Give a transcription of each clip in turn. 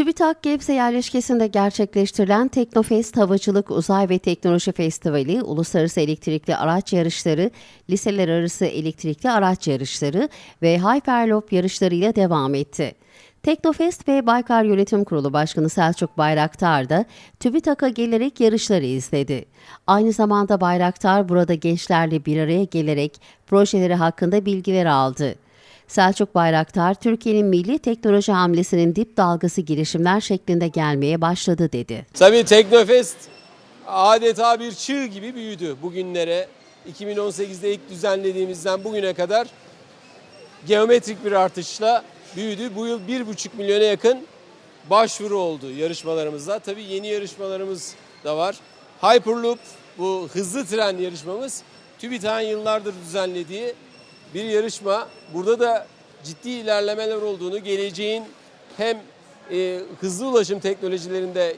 TÜBİTAK Gebze yerleşkesinde gerçekleştirilen Teknofest Havacılık Uzay ve Teknoloji Festivali, Uluslararası Elektrikli Araç Yarışları, Liseler Arası Elektrikli Araç Yarışları ve Hyperloop yarışlarıyla devam etti. Teknofest ve Baykar Yönetim Kurulu Başkanı Selçuk Bayraktar da TÜBİTAK'a gelerek yarışları izledi. Aynı zamanda Bayraktar burada gençlerle bir araya gelerek projeleri hakkında bilgiler aldı. Selçuk Bayraktar, Türkiye'nin milli teknoloji hamlesinin dip dalgası girişimler şeklinde gelmeye başladı dedi. Tabii Teknofest adeta bir çığ gibi büyüdü bugünlere. 2018'de ilk düzenlediğimizden bugüne kadar geometrik bir artışla büyüdü. Bu yıl 1,5 milyona yakın başvuru oldu yarışmalarımızda. Tabii yeni yarışmalarımız da var. Hyperloop bu hızlı tren yarışmamız TÜBİTAK'ın yıllardır düzenlediği bir yarışma. Burada da ciddi ilerlemeler olduğunu, geleceğin hem e, hızlı ulaşım teknolojilerinde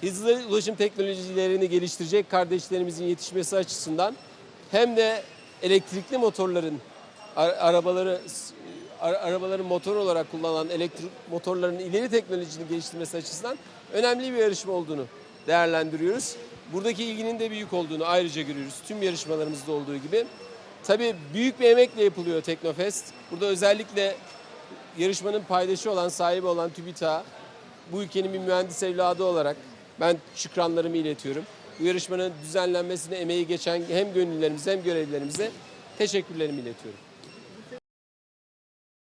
hızlı ulaşım teknolojilerini geliştirecek kardeşlerimizin yetişmesi açısından hem de elektrikli motorların ar- arabaları arabaların motor olarak kullanılan elektrik motorların ileri teknolojisini geliştirmesi açısından önemli bir yarışma olduğunu değerlendiriyoruz. Buradaki ilginin de büyük olduğunu ayrıca görüyoruz. Tüm yarışmalarımızda olduğu gibi. Tabii büyük bir emekle yapılıyor Teknofest. Burada özellikle yarışmanın paydaşı olan, sahibi olan TÜBİTAK, bu ülkenin bir mühendis evladı olarak ben şükranlarımı iletiyorum. Bu yarışmanın düzenlenmesine emeği geçen hem gönüllerimize hem görevlilerimize teşekkürlerimi iletiyorum.